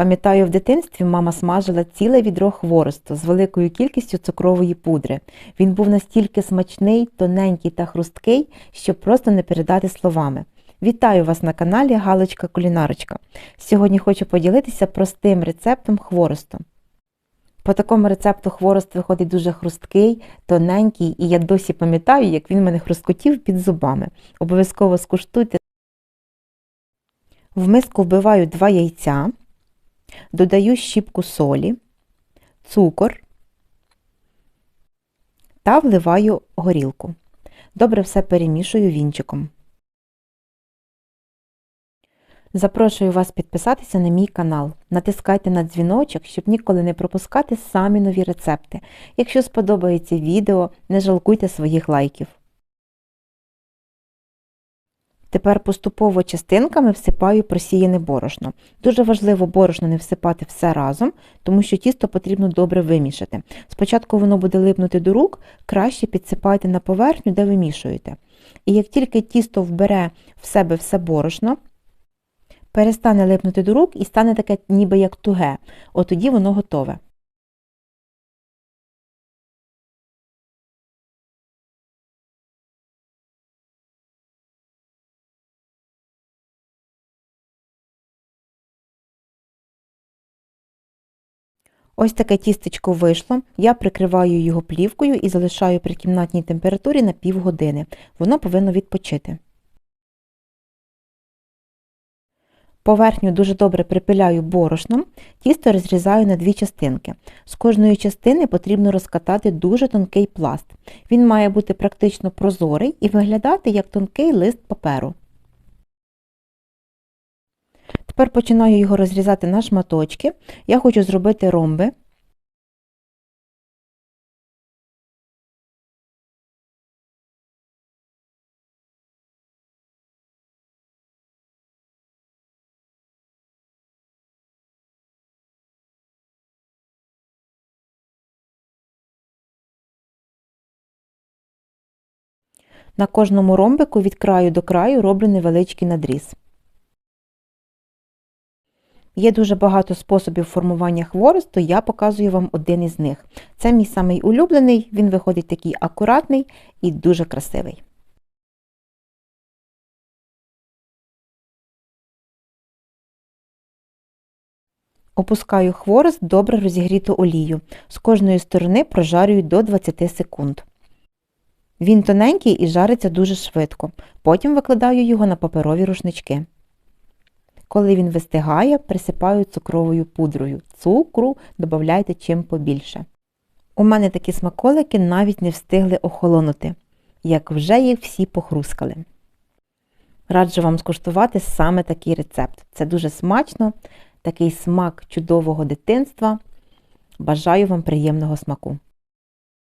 Пам'ятаю, в дитинстві мама смажила ціле відро хворосту з великою кількістю цукрової пудри. Він був настільки смачний, тоненький та хрусткий, що просто не передати словами. Вітаю вас на каналі Галочка Кулінарочка. Сьогодні хочу поділитися простим рецептом хворосту. По такому рецепту хворост виходить дуже хрусткий, тоненький, і я досі пам'ятаю, як він мене хрускотів під зубами. Обов'язково скуштуйте. В миску вбиваю 2 яйця, додаю щіпку солі, цукор та вливаю горілку. Добре все перемішую вінчиком. Запрошую вас підписатися на мій канал. Натискайте на дзвіночок, щоб ніколи не пропускати самі нові рецепти. Якщо сподобається відео, не жалкуйте своїх лайків. Тепер поступово частинками всипаю просіяне борошно. Дуже важливо борошно не всипати все разом, тому що тісто потрібно добре вимішати. Спочатку воно буде липнути до рук, краще підсипайте на поверхню, де вимішуєте. І як тільки тісто вбере в себе все борошно, перестане липнути до рук і стане таке ніби як туге, от тоді воно готове. Ось таке тістечко вийшло. Я прикриваю його плівкою і залишаю при кімнатній температурі на півгодини. Воно повинно відпочити. Поверхню дуже добре припиляю борошном, тісто розрізаю на дві частинки. З кожної частини потрібно розкатати дуже тонкий пласт. Він має бути практично прозорий і виглядати як тонкий лист паперу. Тепер починаю його розрізати на шматочки. Я хочу зробити ромби. На кожному ромбику від краю до краю роблю невеличкий надріз. Є дуже багато способів формування хворосту, я показую вам один із них. Це мій самий улюблений, він виходить такий акуратний і дуже красивий. Опускаю хворост добре розігріту олію. З кожної сторони прожарюю до 20 секунд. Він тоненький і жариться дуже швидко. Потім викладаю його на паперові рушнички. Коли він вистигає, присипаю цукровою пудрою. Цукру додавайте чим побільше. У мене такі смаколики навіть не встигли охолонути, як вже їх всі похрускали. Раджу вам скуштувати саме такий рецепт. Це дуже смачно, такий смак чудового дитинства. Бажаю вам приємного смаку!